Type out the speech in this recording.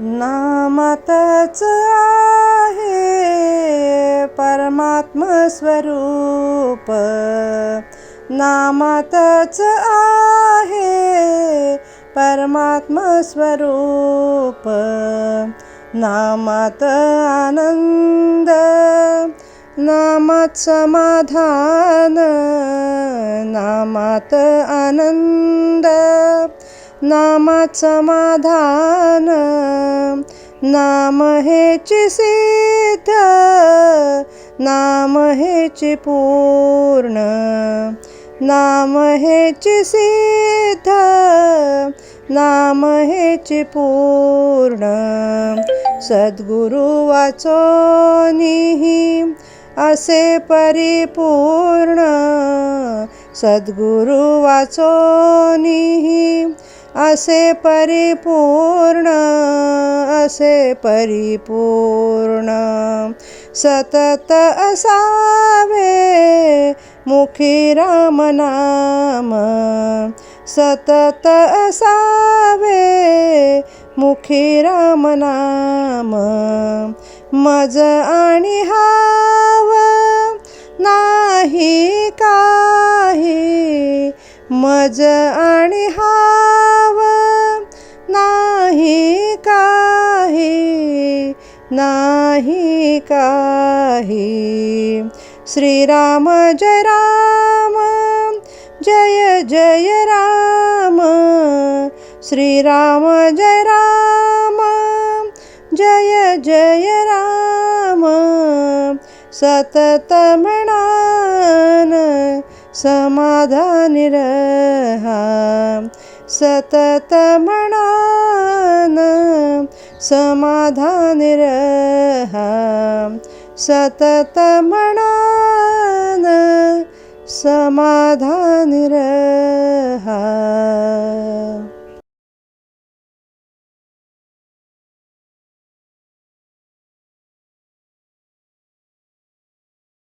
नामातच आहे परमात्मस्वरूप. नामातच आहे परमात्मस्वरूप. नामात आनंद नामात समाधान नामात आनंद नामात समाधान. नाम हेची सिद्ध नाम हेची पूर्ण नाम हेची सिद्ध नाम हेची पूर्ण. सद्गुरु वाचोनिही असे परिपूर्ण. सद्गुरु वाचोनिही असे परिपूर्ण असे परिपूर्ण. सतत असावे मुखी राम नाम. सतत असावे मुखी राम नाम. मज आणि हाव नाही काही. मज आणि हाव नाही काही नाही काही. श्रीराम जय राम जय जय राम. श्रीराम जय राम जय जय राम. सतत म्हणान समाधानी रहा सतत म्हणान समाधानी रहा सतत म्हणान समाधानी रहा